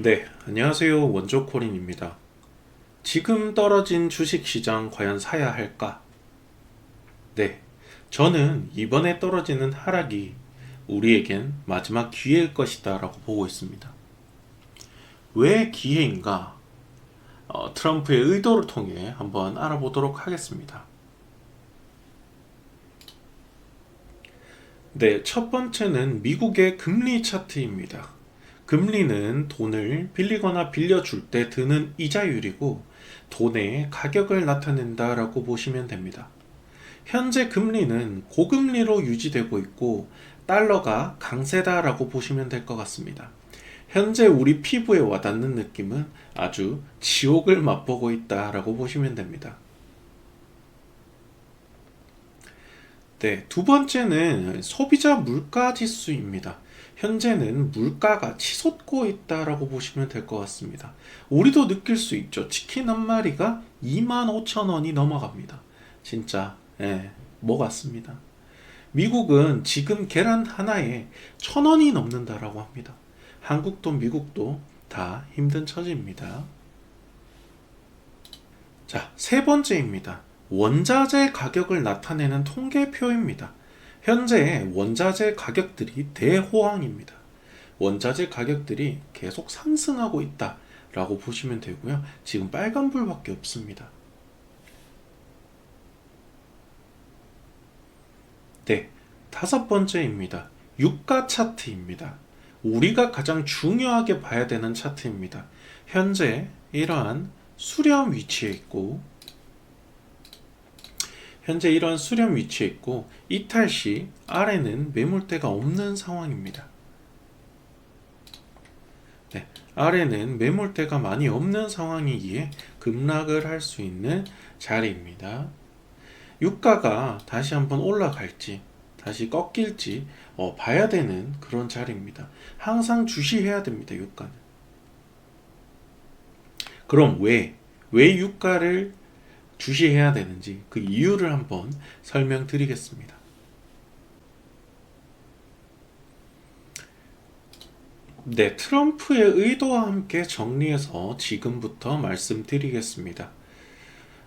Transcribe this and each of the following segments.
네, 안녕하세요. 원조코린입니다. 지금 떨어진 주식시장 과연 사야 할까? 네, 저는 이번에 떨어지는 하락이 우리에겐 마지막 기회일 것이다 라고 보고 있습니다. 왜 기회인가? 어, 트럼프의 의도를 통해 한번 알아보도록 하겠습니다. 네, 첫 번째는 미국의 금리 차트입니다. 금리는 돈을 빌리거나 빌려줄 때 드는 이자율이고 돈의 가격을 나타낸다라고 보시면 됩니다. 현재 금리는 고금리로 유지되고 있고 달러가 강세다라고 보시면 될 것 같습니다. 현재 우리 피부에 와닿는 느낌은 아주 지옥을 맛보고 있다라고 보시면 됩니다. 네, 두 번째는 소비자 물가 지수입니다. 현재는 물가가 치솟고 있다라고 보시면 될 것 같습니다. 우리도 느낄 수 있죠. 치킨 한 마리가 25,000원이 넘어갑니다. 진짜, 예, 뭐 같습니다. 미국은 지금 계란 하나에 1,000원이 넘는다라고 합니다. 한국도 미국도 다 힘든 처지입니다. 자, 세 번째입니다. 원자재 가격을 나타내는 통계표입니다. 현재 원자재 가격들이 대호황입니다. 원자재 가격들이 계속 상승하고 있다 라고 보시면 되고요. 지금 빨간불 밖에 없습니다. 네, 다섯 번째입니다. 유가 차트입니다. 우리가 가장 중요하게 봐야 되는 차트입니다. 현재 이러한 수렴 위치에 있고 현재 이런 수렴 위치에 있고 이탈 시 아래는 매물대가 없는 상황입니다. 네, 아래는 매물대가 많이 없는 상황이기에 급락을 할 수 있는 자리입니다. 유가가 다시 한번 올라갈지 다시 꺾일지 어, 봐야 되는 그런 자리입니다. 항상 주시해야 됩니다. 유가는. 그럼 왜, 왜 유가를 주시해야 되는지 그 이유를 한번 설명드리겠습니다. 네, 트럼프의 의도와 함께 정리해서 지금부터 말씀드리겠습니다.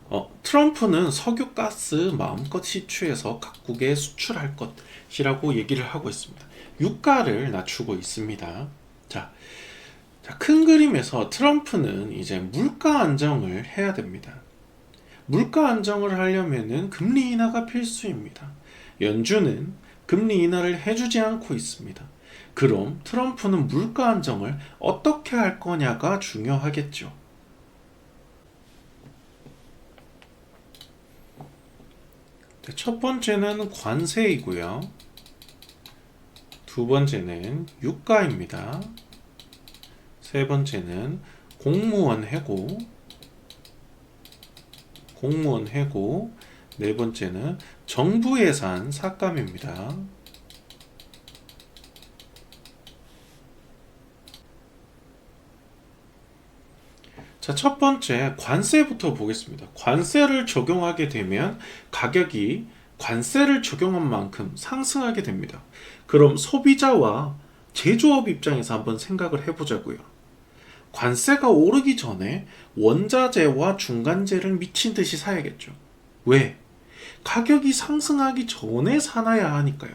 어, 트럼프는 석유 가스 마음껏 시추해서 각국에 수출할 것이라고 얘기를 하고 있습니다. 유가를 낮추고 있습니다. 자, 자, 큰 그림에서 트럼프는 이제 물가 안정을 해야 됩니다. 물가 안정을 하려면은 금리 인하가 필수입니다. 연준은 금리 인하를 해주지 않고 있습니다. 그럼 트럼프는 물가 안정을 어떻게 할 거냐가 중요하겠죠. 네, 첫 번째는 관세이고요. 두 번째는 유가입니다. 세 번째는 공무원 해고, 공무원 해고, 네 번째는 정부 예산 삭감입니다. 자, 첫 번째 관세부터 보겠습니다. 관세를 적용하게 되면 가격이 관세를 적용한 만큼 상승하게 됩니다. 그럼 소비자와 제조업 입장에서 한번 생각을 해보자고요. 관세가 오르기 전에 원자재와 중간재를 미친 듯이 사야겠죠. 왜? 가격이 상승하기 전에 사놔야 하니까요.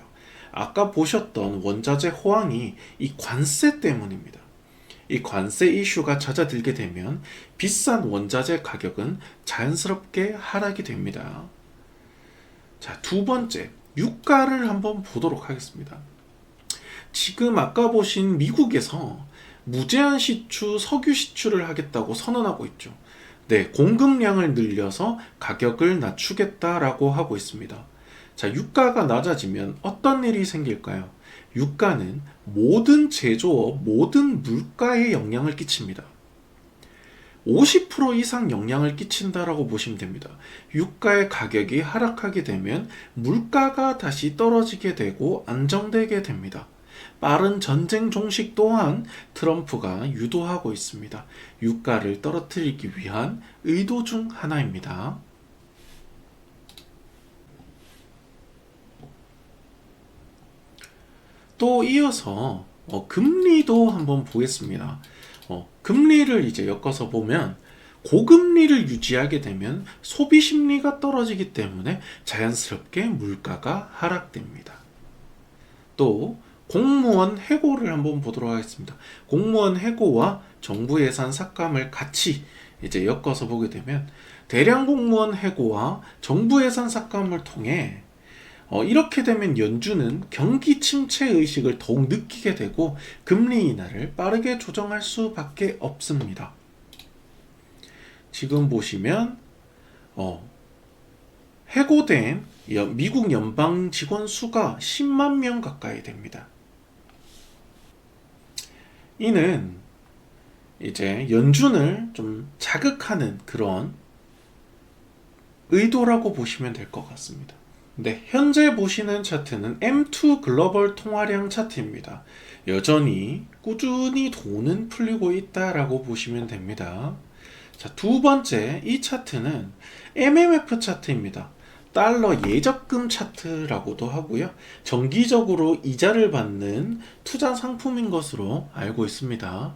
아까 보셨던 원자재 호황이 이 관세 때문입니다. 이 관세 이슈가 잦아들게 되면 비싼 원자재 가격은 자연스럽게 하락이 됩니다. 자, 두 번째, 유가를 한번 보도록 하겠습니다. 지금 아까 보신 미국에서 무제한 시추, 석유 시추를 하겠다고 선언하고 있죠. 네, 공급량을 늘려서 가격을 낮추겠다라고 하고 있습니다. 자, 유가가 낮아지면 어떤 일이 생길까요? 유가는 모든 제조업, 모든 물가에 영향을 끼칩니다. 50% 이상 영향을 끼친다라고 보시면 됩니다. 유가의 가격이 하락하게 되면 물가가 다시 떨어지게 되고 안정되게 됩니다. 빠른 전쟁 종식 또한 트럼프가 유도하고 있습니다. 유가를 떨어뜨리기 위한 의도 중 하나입니다. 또 이어서 어, 금리도 한번 보겠습니다. 어, 금리를 이제 엮어서 보면 고금리를 유지하게 되면 소비 심리가 떨어지기 때문에 자연스럽게 물가가 하락됩니다. 또 공무원 해고를 한번 보도록 하겠습니다. 공무원 해고와 정부 예산 삭감을 같이 이제 엮어서 보게 되면 대량 공무원 해고와 정부 예산 삭감을 통해 어, 이렇게 되면 연준은 경기 침체 의식을 더욱 느끼게 되고 금리 인하를 빠르게 조정할 수밖에 없습니다. 지금 보시면 어, 해고된 연- 미국 연방 직원 수가 10만 명 가까이 됩니다. 이는 이제 연준을 좀 자극하는 그런 의도라고 보시면 될 것 같습니다. 네, 현재 보시는 차트는 M2 글로벌 통화량 차트입니다. 여전히 꾸준히 돈은 풀리고 있다라고 보시면 됩니다. 자, 두 번째 이 차트는 MMF 차트입니다. 달러 예적금 차트라고도 하고요. 정기적으로 이자를 받는 투자 상품인 것으로 알고 있습니다.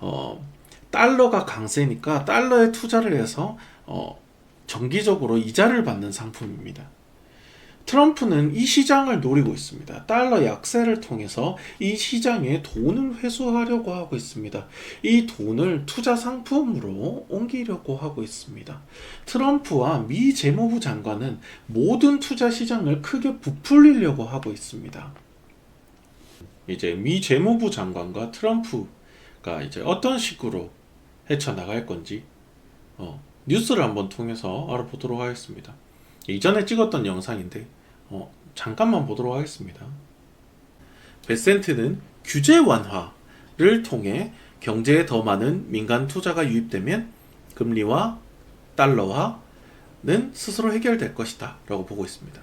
어, 달러가 강세니까 달러에 투자를 해서 어, 정기적으로 이자를 받는 상품입니다. 트럼프는 이 시장을 노리고 있습니다. 달러 약세를 통해서 이 시장에 돈을 회수하려고 하고 있습니다. 이 돈을 투자 상품으로 옮기려고 하고 있습니다. 트럼프와 미 재무부 장관은 모든 투자 시장을 크게 부풀리려고 하고 있습니다. 이제 미 재무부 장관과 트럼프가 이제 어떤 식으로 헤쳐나갈 건지 어, 뉴스를 한번 통해서 알아보도록 하겠습니다. 이전에 찍었던 영상인데 어, 잠깐만 보도록 하겠습니다. 베센트는 규제 완화를 통해 경제에 더 많은 민간 투자가 유입되면 금리와 달러화는 스스로 해결될 것이다 라고 보고 있습니다.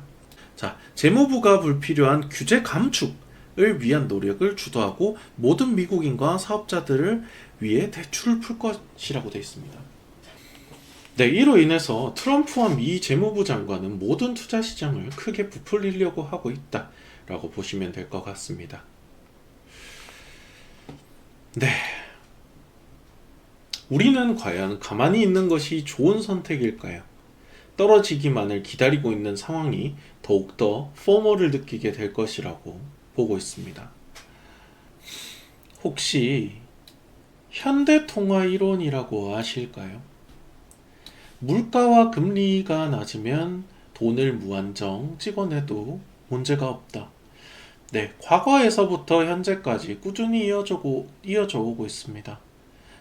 자, 재무부가 불필요한 규제 감축을 위한 노력을 주도하고 모든 미국인과 사업자들을 위해 대출을 풀 것이라고 되어 있습니다. 네, 이로 인해서 트럼프와 미 재무부 장관은 모든 투자 시장을 크게 부풀리려고 하고 있다라고 보시면 될 것 같습니다. 네. 우리는 과연 가만히 있는 것이 좋은 선택일까요? 떨어지기만을 기다리고 있는 상황이 더욱더 포머를 느끼게 될 것이라고 보고 있습니다. 혹시 현대통화 이론이라고 아실까요? 물가와 금리가 낮으면 돈을 무한정 찍어내도 문제가 없다. 네, 과거에서부터 현재까지 꾸준히 이어져고, 이어져 오고 있습니다.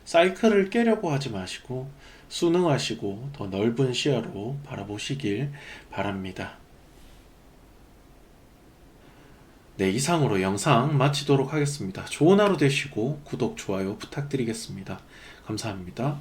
사이클을 깨려고 하지 마시고 순응하시고 더 넓은 시야로 바라보시길 바랍니다. 네, 이상으로 영상 마치도록 하겠습니다. 좋은 하루 되시고 구독, 좋아요 부탁드리겠습니다. 감사합니다.